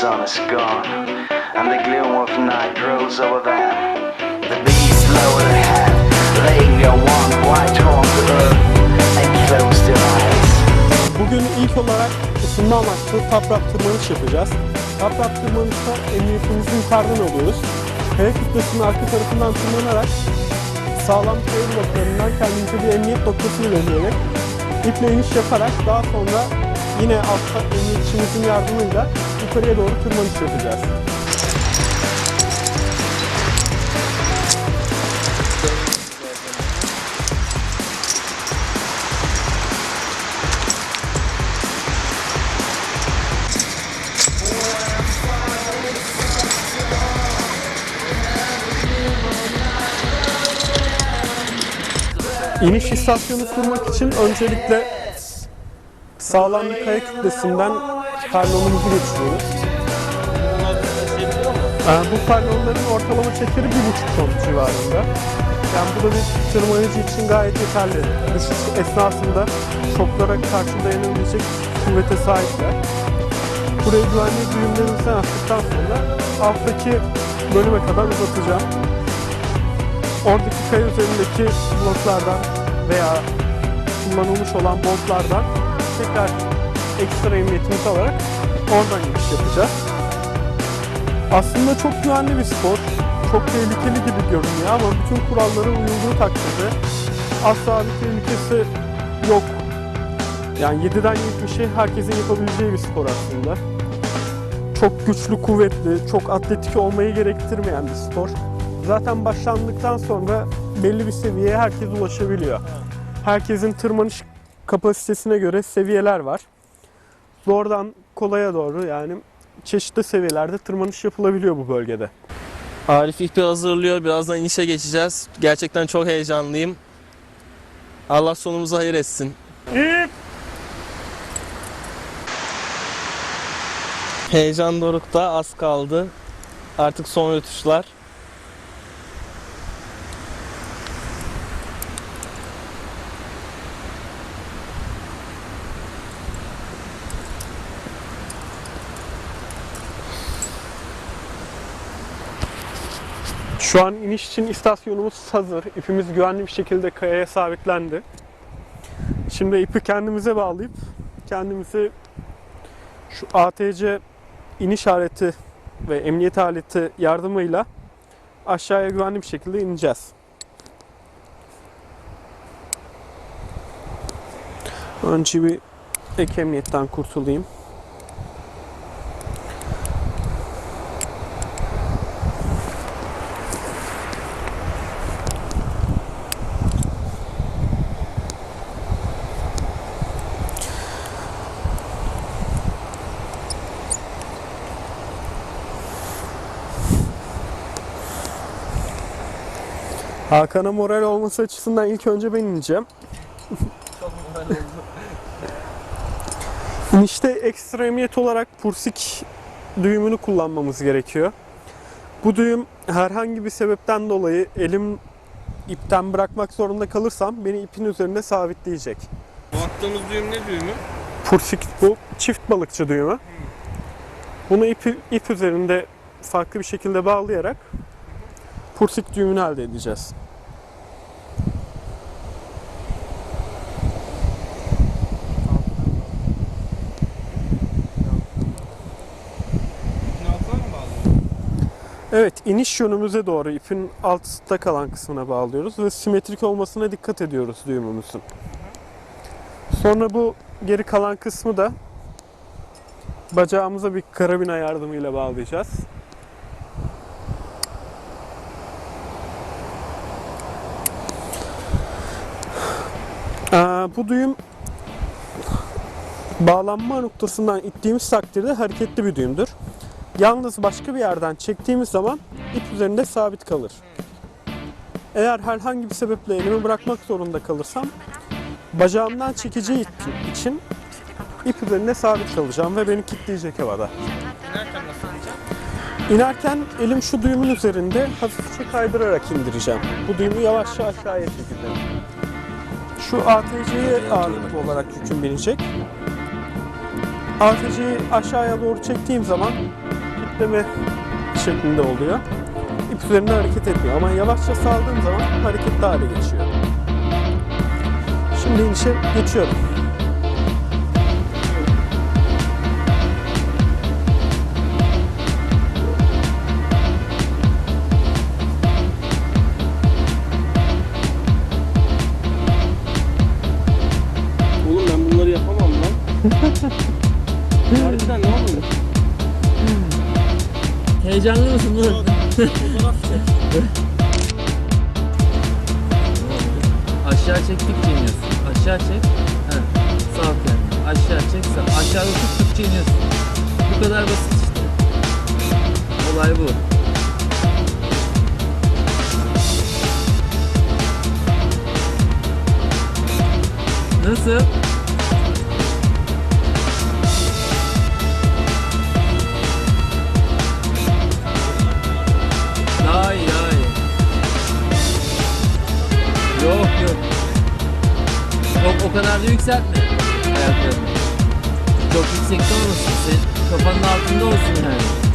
sun is gone, and the gloom of night grows over them. The beast lower their head, laying their one white horn to earth, and close their eyes. Bugün ilk olarak ısınma amaçlı taprap tırmanış yapacağız. Taprap tırmanışta emniyetimizi yukarıdan alıyoruz. Kaya kütlesinin arka tarafından tırmanarak sağlam kaya bloklarından kendimize bir emniyet noktasını belirleyerek iple iniş yaparak daha sonra yine altta emniyetçimizin yardımıyla yukarıya doğru tırmanış yapacağız. İniş istasyonu kurmak için öncelikle sağlam bir kaya kütlesinden karnonumuzu geçiriyoruz. Ee, bu karnonların ortalama şekeri bir buçuk ton civarında. Yani bu da bir tırmanıcı için gayet yeterli. Düşüş esnasında şoklara karşı dayanabilecek kuvvete sahipler. Burayı güvenli düğümlerimizden attıktan sonra alttaki bölüme kadar uzatacağım. Oradaki kaya üzerindeki bloklardan veya kullanılmış olan boltlardan tekrar ekstra emniyetimizi alarak oradan iniş yapacağız. Aslında çok güvenli bir spor. Çok tehlikeli gibi görünüyor ama bütün kurallara uyulduğu takdirde asla bir tehlikesi yok. Yani 7'den 70'e herkesin yapabileceği bir spor aslında. Çok güçlü, kuvvetli, çok atletik olmayı gerektirmeyen bir spor. Zaten başlandıktan sonra belli bir seviyeye herkes ulaşabiliyor. Herkesin tırmanış kapasitesine göre seviyeler var. Zordan kolaya doğru yani çeşitli seviyelerde tırmanış yapılabiliyor bu bölgede. Arif ipi hazırlıyor. Birazdan inişe geçeceğiz. Gerçekten çok heyecanlıyım. Allah sonumuzu hayır etsin. Heyecan dorukta az kaldı. Artık son rötuşlar. Şu an iniş için istasyonumuz hazır. İpimiz güvenli bir şekilde kayaya sabitlendi. Şimdi ipi kendimize bağlayıp kendimizi şu ATC iniş aleti ve emniyet aleti yardımıyla aşağıya güvenli bir şekilde ineceğiz. Önce bir ek emniyetten kurtulayım. Hakan'a moral olması açısından ilk önce ben ineceğim. İnişte ekstra emniyet olarak pursik düğümünü kullanmamız gerekiyor. Bu düğüm herhangi bir sebepten dolayı elim ipten bırakmak zorunda kalırsam beni ipin üzerinde sabitleyecek. Bu attığımız düğüm ne düğümü? Pursik bu çift balıkçı düğümü. Bunu ip, ip üzerinde farklı bir şekilde bağlayarak pursik düğümünü elde edeceğiz. Evet, iniş yönümüze doğru ipin altta kalan kısmına bağlıyoruz ve simetrik olmasına dikkat ediyoruz düğümümüzün. Sonra bu geri kalan kısmı da bacağımıza bir karabina yardımıyla bağlayacağız. Bu düğüm bağlanma noktasından ittiğimiz takdirde hareketli bir düğümdür. Yalnız başka bir yerden çektiğimiz zaman ip üzerinde sabit kalır. Eğer herhangi bir sebeple elimi bırakmak zorunda kalırsam bacağımdan çekeceği için ip üzerinde sabit kalacağım ve beni kilitleyecek havada. İnerken nasıl? İnerken elim şu düğümün üzerinde hafifçe kaydırarak indireceğim. Bu düğümü yavaşça aşağıya çekeceğim. Şu ATC'ye ağırlıklı olarak yüküm binecek. ATC'yi aşağıya doğru çektiğim zaman kitleme şeklinde oluyor. İp üzerinde hareket etmiyor ama yavaşça saldığım zaman hareketli hale geçiyor. Şimdi inişe geçiyorum. Heyecanlı mısın Nur? Aşağı çektikçe iniyorsun. Aşağı çek. Heh. Sağ kendini. Aşağı çek sağ. Aşağıda tuttukça iniyorsun. Bu kadar basit işte. Olay bu. Nasıl? O kadar da yükseltme ayaklarını. Çok yüksekte olmasın. Senin kafanın altında olsun yani.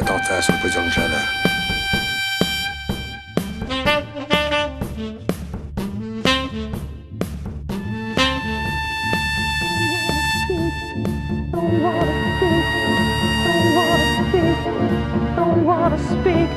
attentats sur le président de Java. Don't wanna speak, don't wanna speak.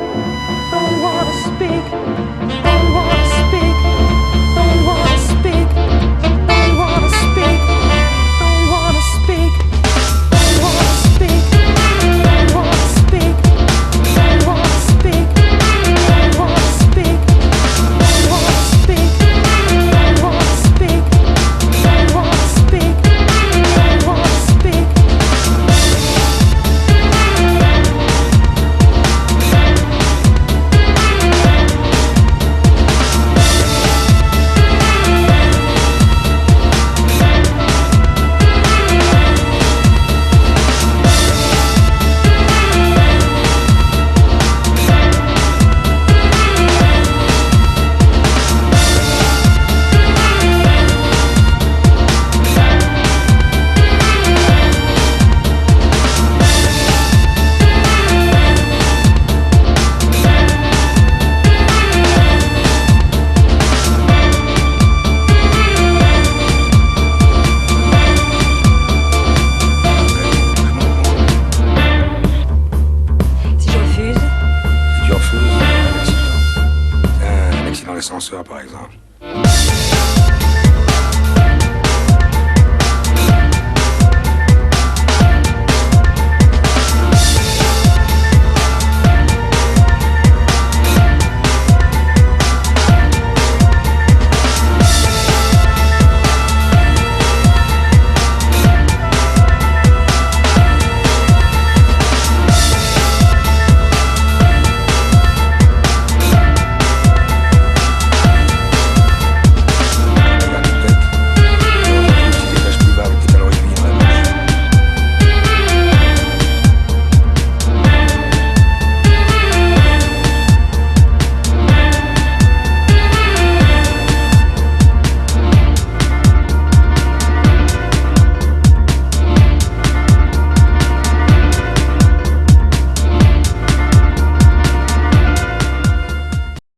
D'ascenseur, par exemple.